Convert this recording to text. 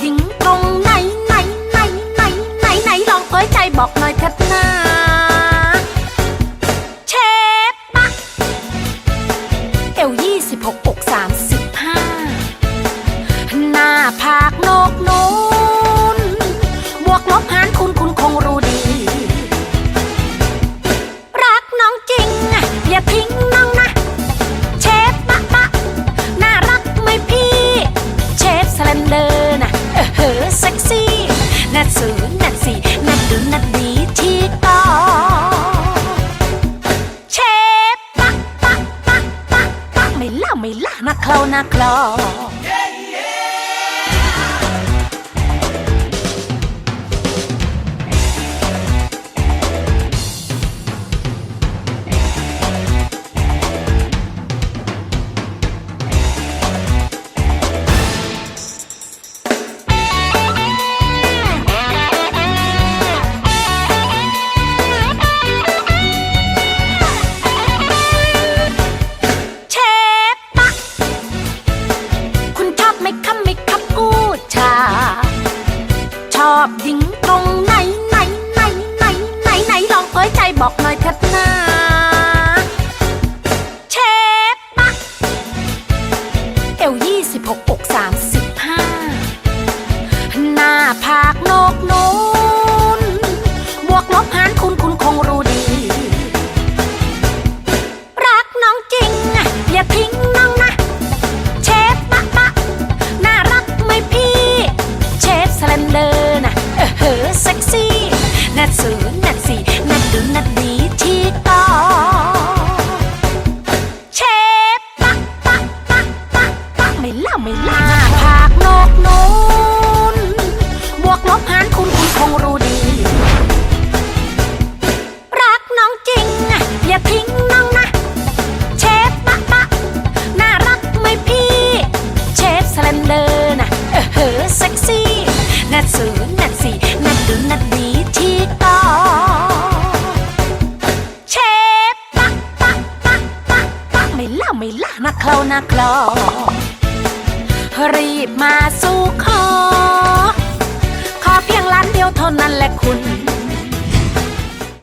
หญิงตรงไหนไหนไหนไหนไหนไหนลองเอ้ยใจบอกหน่อยแทบหนา เออเซ็กซี่น่าสูนน่าสีน่าดูน่าดีที่ต่อเชฟปัปัปัปัไม่ล่าไม่ล่าน่าเคลาน่าคลอ ไม่ค้ำไม่คับกูชา ชอบหญิงตรงไหนไหนไหนไหนไหนไหนลองเผยใจบอกหน่อยเธอ that's a ไม่ล่าไม่ล่านะเคลานะคลอรีบมาสู่คอ